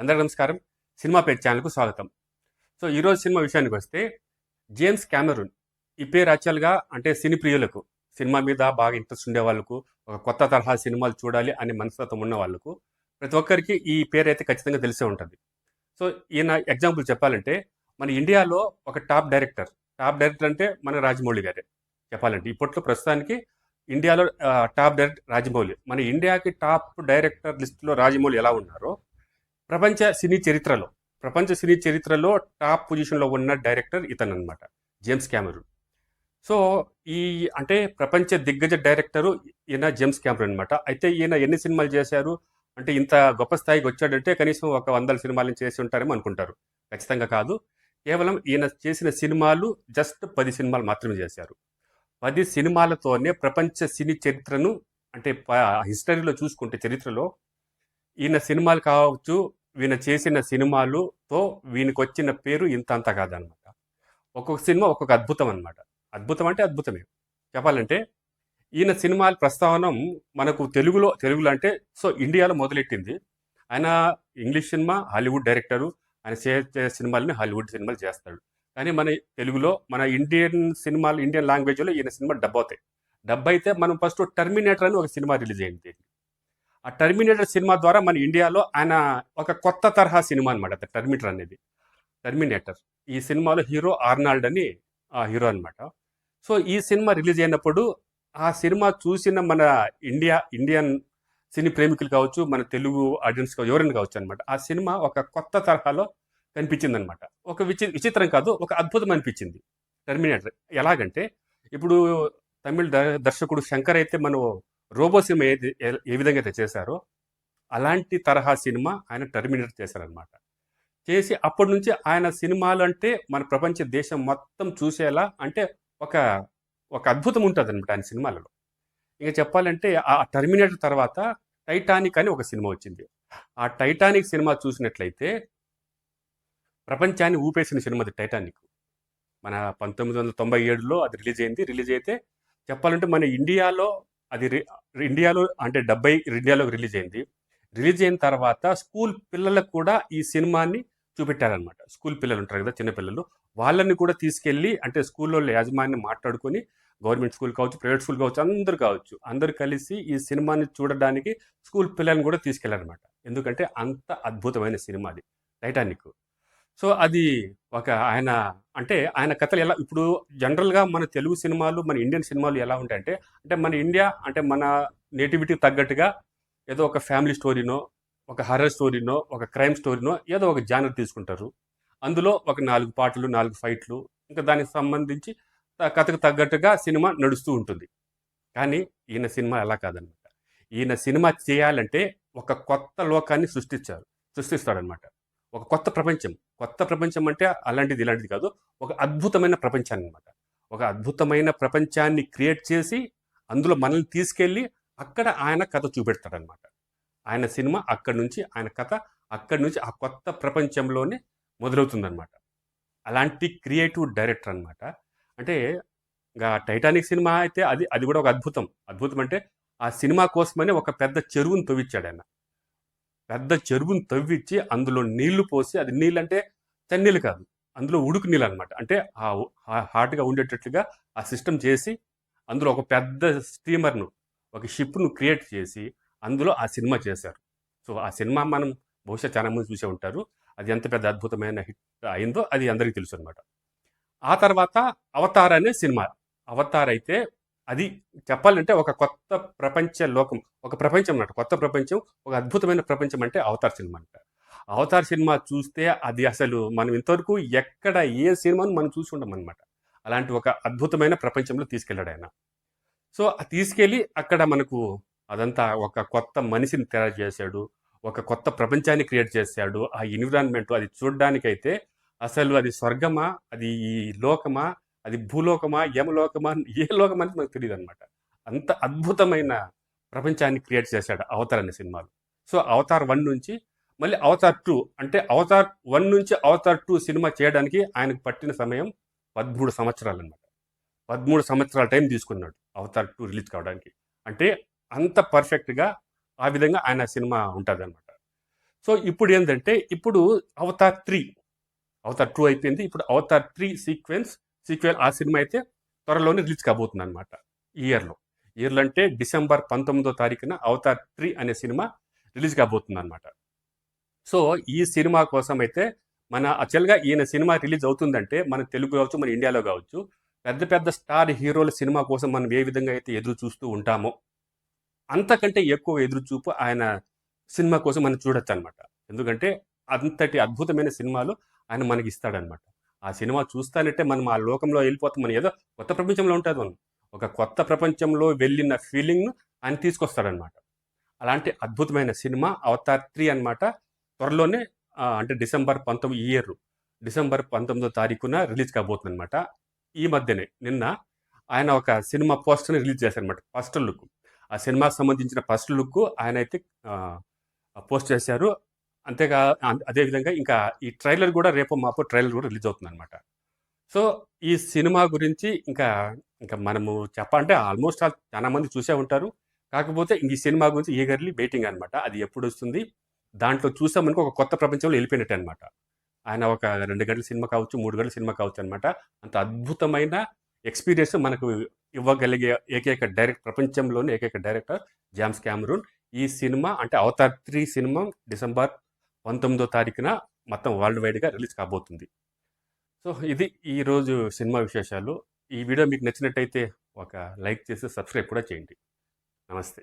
అందరికీ నమస్కారం. సినిమా పేరు ఛానల్కు స్వాగతం. సో ఈరోజు సినిమా విషయానికి వస్తే జేమ్స్ క్యామెరూన్ ఈ పేరు యాక్చువల్గా అంటే సినీ ప్రియులకు సినిమా మీద బాగా ఇంట్రెస్ట్ ఉండే వాళ్ళకు ఒక కొత్త తరహా సినిమాలు చూడాలి అనే మనస్తత్వం ఉన్న వాళ్ళకు ప్రతి ఒక్కరికి ఈ పేరు అయితే ఖచ్చితంగా తెలిసే ఉంటుంది. సో ఈయన ఎగ్జాంపుల్ చెప్పాలంటే మన ఇండియాలో ఒక టాప్ డైరెక్టర్ టాప్ డైరెక్టర్ అంటే మన రాజమౌళి గారే. చెప్పాలంటే ఇప్పట్లో ప్రస్తుతానికి ఇండియాలో టాప్ డైరెక్టర్ రాజమౌళి. మన ఇండియాకి టాప్ డైరెక్టర్ లిస్టులో రాజమౌళి ఎలా ఉన్నారో ప్రపంచ సినీ చరిత్రలో ప్రపంచ సినీ చరిత్రలో టాప్ పొజిషన్లో ఉన్న డైరెక్టర్ ఇతను అనమాట జేమ్స్ క్యామరూన్. సో ఈ అంటే ప్రపంచ దిగ్గజ డైరెక్టరు ఈయన జేమ్స్ క్యామరూన్ అనమాట అయితే ఈయన ఎన్ని సినిమాలు చేశారు? అంటే ఇంత గొప్ప స్థాయికి వచ్చాడంటే కనీసం ఒక వందల సినిమాలను చేసి ఉంటారేమో అనుకుంటారు. ఖచ్చితంగా కాదు. కేవలం ఈయన చేసిన సినిమాలు జస్ట్ పది సినిమాలు మాత్రమే చేశారు. పది సినిమాలతోనే ప్రపంచ సినీ చరిత్రను అంటే హిస్టరీలో చూసుకుంటే చరిత్రలో ఈయన సినిమాలు కావచ్చు ఈయన చేసిన సినిమాలుతో వీనికి వచ్చిన పేరు ఇంత అంత కాదనమాట. ఒక్కొక్క సినిమా ఒక్కొక్క అద్భుతం అనమాట అద్భుతం అంటే అద్భుతమే. చెప్పాలంటే ఈయన సినిమాల ప్రస్తావనం మనకు తెలుగులో తెలుగులో అంటే సో ఇండియాలో మొదలెట్టింది. ఆయన ఇంగ్లీష్ సినిమా హాలీవుడ్ డైరెక్టరు ఆయన చేసే సినిమాలని హాలీవుడ్ సినిమాలు చేస్తాడు. కానీ మన తెలుగులో మన ఇండియన్ సినిమాలు ఇండియన్ లాంగ్వేజ్లో ఈయన సినిమా డబ్ అవుతాయి డబ్ అయితే మనం ఫస్ట్ టర్మినేటర్ అని ఒక సినిమా రిలీజ్ అయింది. ఆ టర్మినేటర్ సినిమా ద్వారా మన ఇండియాలో ఆయన ఒక కొత్త తరహా సినిమా అనమాట టర్మినేటర్ అనేది. టర్మినేటర్ ఈ సినిమాలో హీరో ఆర్నాల్డ్ అని ఆ హీరో అనమాట సో ఈ సినిమా రిలీజ్ అయినప్పుడు ఆ సినిమా చూసిన మన ఇండియా ఇండియన్ సినీ ప్రేమికులు కావచ్చు మన తెలుగు ఆడియన్స్ కావచ్చు ఎవరైనా కావచ్చు అనమాట ఆ సినిమా ఒక కొత్త తరహాలో కనిపించింది అనమాట ఒక విచి విచిత్రం కాదు ఒక అద్భుతం అనిపించింది. టర్మినేటర్ ఎలాగంటే ఇప్పుడు తమిళ దర్శకుడు శంకర్ అయితే మనం రోబో సినిమా ఏది ఏ- విధంగా అయితే చేశారో అలాంటి తరహా సినిమా ఆయన టర్మినేట్ చేశారనమాట చేసి అప్పటి నుంచి ఆయన సినిమాలు అంటే మన ప్రపంచ దేశం మొత్తం చూసేలా అంటే ఒక ఒక అద్భుతం ఉంటుంది అనమాట ఆయన సినిమాలలో. ఇంకా చెప్పాలంటే ఆ టర్మినేటర్ తర్వాత టైటానిక్ అని ఒక సినిమా వచ్చింది. ఆ టైటానిక్ సినిమా చూసినట్లయితే ప్రపంచాన్ని ఊపేసిన సినిమా అది టైటానిక్. మన పంతొమ్మిది వందల తొంభై ఏడులో అది రిలీజ్ అయింది. రిలీజ్ అయితే చెప్పాలంటే మన ఇండియాలో అది రి- ఇండియాలో అంటే డెబ్బై ఇండియాలో రిలీజ్ అయింది. రిలీజ్ అయిన తర్వాత స్కూల్ పిల్లలకు కూడా ఈ సినిమాని చూపెట్టారనమాట స్కూల్ పిల్లలు ఉంటారు కదా చిన్నపిల్లలు వాళ్ళని కూడా తీసుకెళ్ళి అంటే స్కూల్లో యాజమాన్యం మాట్లాడుకొని గవర్నమెంట్ స్కూల్ కావచ్చు ప్రైవేట్ స్కూల్ కావచ్చు అందరు కావచ్చు అందరు కలిసి ఈ సినిమాని చూడడానికి స్కూల్ పిల్లల్ని కూడా తీసుకెళ్ళారనమాట ఎందుకంటే అంత అద్భుతమైన సినిమా అది. టైటానిక్. సో అది ఒక ఆయన అంటే ఆయన కథలు ఎలా ఇప్పుడు జనరల్గా మన తెలుగు సినిమాలు మన ఇండియన్ సినిమాలు ఎలా ఉంటాయంటే అంటే మన ఇండియా అంటే మన నేటివిటీ తగ్గట్టుగా ఏదో ఒక ఫ్యామిలీ స్టోరీనో ఒక హర్రర్ స్టోరీనో ఒక క్రైమ్ స్టోరీనో ఏదో ఒక జానర్ తీసుకుంటారు. అందులో ఒక నాలుగు పాటలు నాలుగు ఫైట్లు ఇంకా దానికి సంబంధించి కథకు తగ్గట్టుగా సినిమా నడుస్తూ ఉంటుంది. కానీ ఈయన సినిమా ఎలా కాదనమాట. ఈయన సినిమా చేయాలంటే ఒక కొత్త లోకాన్ని సృష్టించారు సృష్టిస్తాడనమాట. ఒక కొత్త ప్రపంచం. కొత్త ప్రపంచం అంటే అలాంటిది ఇలాంటిది కాదు. ఒక అద్భుతమైన ప్రపంచాన్ని అనమాట ఒక అద్భుతమైన ప్రపంచాన్ని క్రియేట్ చేసి అందులో మనల్ని తీసుకెళ్ళి అక్కడ ఆయన కథ చూపెడతాడనమాట ఆయన సినిమా అక్కడి నుంచి ఆయన కథ అక్కడి నుంచి ఆ కొత్త ప్రపంచంలోనే మొదలవుతుందనమాట అలాంటి క్రియేటివ్ డైరెక్టర్ అనమాట అంటే ఇంకా టైటానిక్ సినిమా అయితే అది అది కూడా ఒక అద్భుతం. అద్భుతం అంటే ఆ సినిమా కోసమనే ఒక పెద్ద చెరువును తవ్విచ్చాడు ఆయన. పెద్ద చెరువును తవ్విచ్చి అందులో నీళ్ళు పోసి అది నీళ్ళు అంటే చన్నీళ్ళు కాదు. అందులో ఉడుకు నీళ్ళు అనమాట అంటే ఆ హాట్గా ఉండేటట్లుగా ఆ సిస్టమ్ చేసి అందులో ఒక పెద్ద స్టీమర్ను ఒక షిప్ను క్రియేట్ చేసి అందులో ఆ సినిమా చేశారు. సో ఆ సినిమా మనం బహుశా చాలా మంది చూసే ఉంటారు. అది ఎంత పెద్ద అద్భుతమైన హిట్ అయిందో అది అందరికీ తెలుసు అనమాట ఆ తర్వాత అవతార్ అనే సినిమా. అవతార్ అయితే అది చెప్పాలంటే ఒక కొత్త ప్రపంచ లోకం ఒక ప్రపంచం అన్నమాట. కొత్త ప్రపంచం ఒక అద్భుతమైన ప్రపంచం అంటే అవతార్ సినిమా అంట. అవతార్ సినిమా చూస్తే అది అసలు మనం ఇంతవరకు ఎక్కడ ఏ సినిమాను మనం చూసి ఉండం అనమాట అలాంటి ఒక అద్భుతమైన ప్రపంచంలో తీసుకెళ్ళాడు ఆయన. సో తీసుకెళ్ళి అక్కడ మనకు అదంతా ఒక కొత్త మనిషిని తయారు చేశాడు ఒక కొత్త ప్రపంచాన్ని క్రియేట్ చేశాడు ఆ ఎన్విరాన్మెంట్ అది చూడడానికైతే అసలు అది స్వర్గమా అది ఈ లోకమా అది భూలోకమా యమలోకమా ఏ లోకమా అనేది మనకు తెలియదు అనమాట అంత అద్భుతమైన ప్రపంచాన్ని క్రియేట్ చేశాడు అవతార్ అనే సినిమాలు. సో అవతార్ వన్ నుంచి మళ్ళీ అవతార్ టూ అంటే అవతార్ వన్ నుంచి అవతార్ టూ సినిమా చేయడానికి ఆయనకు పట్టిన సమయం పదమూడు సంవత్సరాలు అనమాట పదమూడు సంవత్సరాల టైం తీసుకున్నాడు అవతార్ టూ రిలీజ్ కావడానికి. అంటే అంత పర్ఫెక్ట్గా ఆ విధంగా ఆయన సినిమా ఉంటుంది అనమాట సో ఇప్పుడు ఏంటంటే ఇప్పుడు అవతార్ త్రీ అవతార్ టూ అయిపోయింది. ఇప్పుడు అవతార్ త్రీ సీక్వెన్స్ సీక్వెల్ ఆ సినిమా అయితే త్వరలోనే రిలీజ్ కాబోతుంది అనమాట ఈ ఇయర్లో. ఇయర్లో అంటే డిసెంబర్ పంతొమ్మిదో తారీఖున అవతార్ త్రీ అనే సినిమా రిలీజ్ కాబోతుంది అనమాట సో ఈ సినిమా కోసం అయితే మన యాక్చువల్గా ఈయన సినిమా రిలీజ్ అవుతుందంటే మన తెలుగు కావచ్చు మన ఇండియాలో కావచ్చు పెద్ద పెద్ద స్టార్ హీరోల సినిమా కోసం మనం ఏ విధంగా అయితే ఎదురు చూస్తూ ఉంటామో అంతకంటే ఎక్కువ ఎదురు చూపు ఆయన సినిమా కోసం మనం చూడొచ్చు అనమాట ఎందుకంటే అంతటి అద్భుతమైన సినిమాలు ఆయన మనకి ఇస్తాడనమాట ఆ సినిమా చూస్తానంటే మనం ఆ లోకంలో వెళ్ళిపోతాం మనం ఏదో కొత్త ప్రపంచంలో ఉంటుంది మనం. ఒక కొత్త ప్రపంచంలో వెళ్ళిన ఫీలింగ్ను ఆయన తీసుకొస్తాడనమాట. అలాంటి అద్భుతమైన సినిమా అవతార్ త్రీ అనమాట త్వరలోనే అంటే డిసెంబర్ పంతొమ్మిది ఇయర్. డిసెంబర్ పంతొమ్మిదో తారీఖున రిలీజ్ కాబోతుంది అనమాట ఈ మధ్యనే నిన్న ఆయన ఒక సినిమా పోస్టర్ని రిలీజ్ చేశారనమాట ఫస్ట్ లుక్. ఆ సినిమాకి సంబంధించిన ఫస్ట్ లుక్ ఆయన అయితే పోస్ట్ చేశారు. అంతేగా అదేవిధంగా ఇంకా ఈ ట్రైలర్ కూడా రేపు మాపు ట్రైలర్ కూడా రిలీజ్ అవుతుంది అనమాట సో ఈ సినిమా గురించి ఇంకా ఇంకా మనము చెప్పాలంటే ఆల్మోస్ట్ ఆల్ చాలా మంది చూసే ఉంటారు. కాకపోతే ఈ సినిమా గురించి ఈగర్లీ వెయిటింగ్ అనమాట అది ఎప్పుడు వస్తుంది? దాంట్లో చూసామనుకో ఒక కొత్త ప్రపంచంలో వెళ్ళిపోయినట్టు అనమాట ఆయన ఒక రెండు గంటల సినిమా కావచ్చు మూడు గంటల సినిమా కావచ్చు అనమాట అంత అద్భుతమైన ఎక్స్పీరియన్స్ మనకు ఇవ్వగలిగే ఏకైక డైరెక్ట్ ప్రపంచంలోని ఏకైక డైరెక్టర్ జామ్స్ క్యామరూన్. ఈ సినిమా అంటే అవతార్ త్రీ సినిమా డిసెంబర్ పంతొమ్మిదో తారీఖున మొత్తం వరల్డ్ వైడ్గా రిలీజ్ కాబోతుంది. సో ఇది ఈరోజు సినిమా విశేషాలు. ఈ వీడియో మీకు నచ్చినట్టయితే ఒక లైక్ చేసి సబ్స్క్రైబ్ కూడా చేయండి. నమస్తే.